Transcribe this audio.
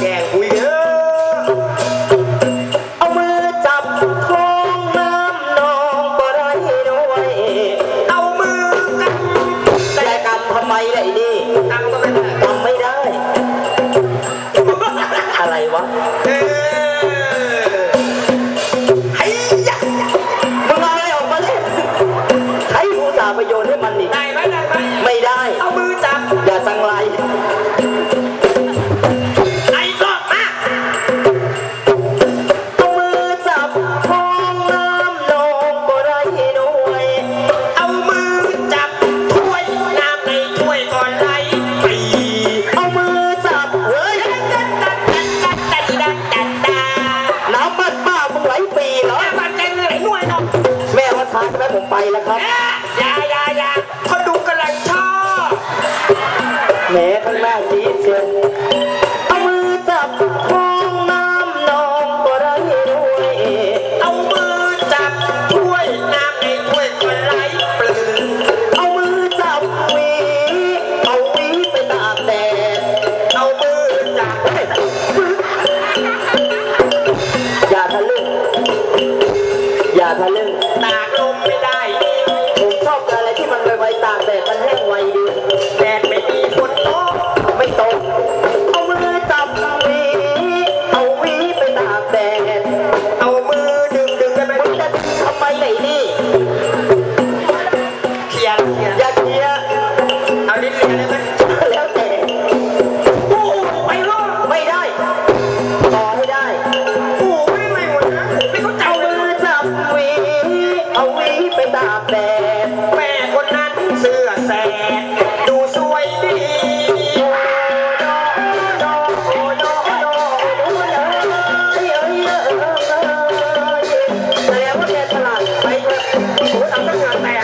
แกล้งคุยเยอะเอามือจับท้องน้ำนองบ่ได้ด้วย เอามือกันแต่กำทำไมล่ะไกำก็ำไม่ได้ อะไรวะ ล่ะครับยายายาพอดูกำลังชอบแหมข้างหน้าจี๊ดเชียว Thank you.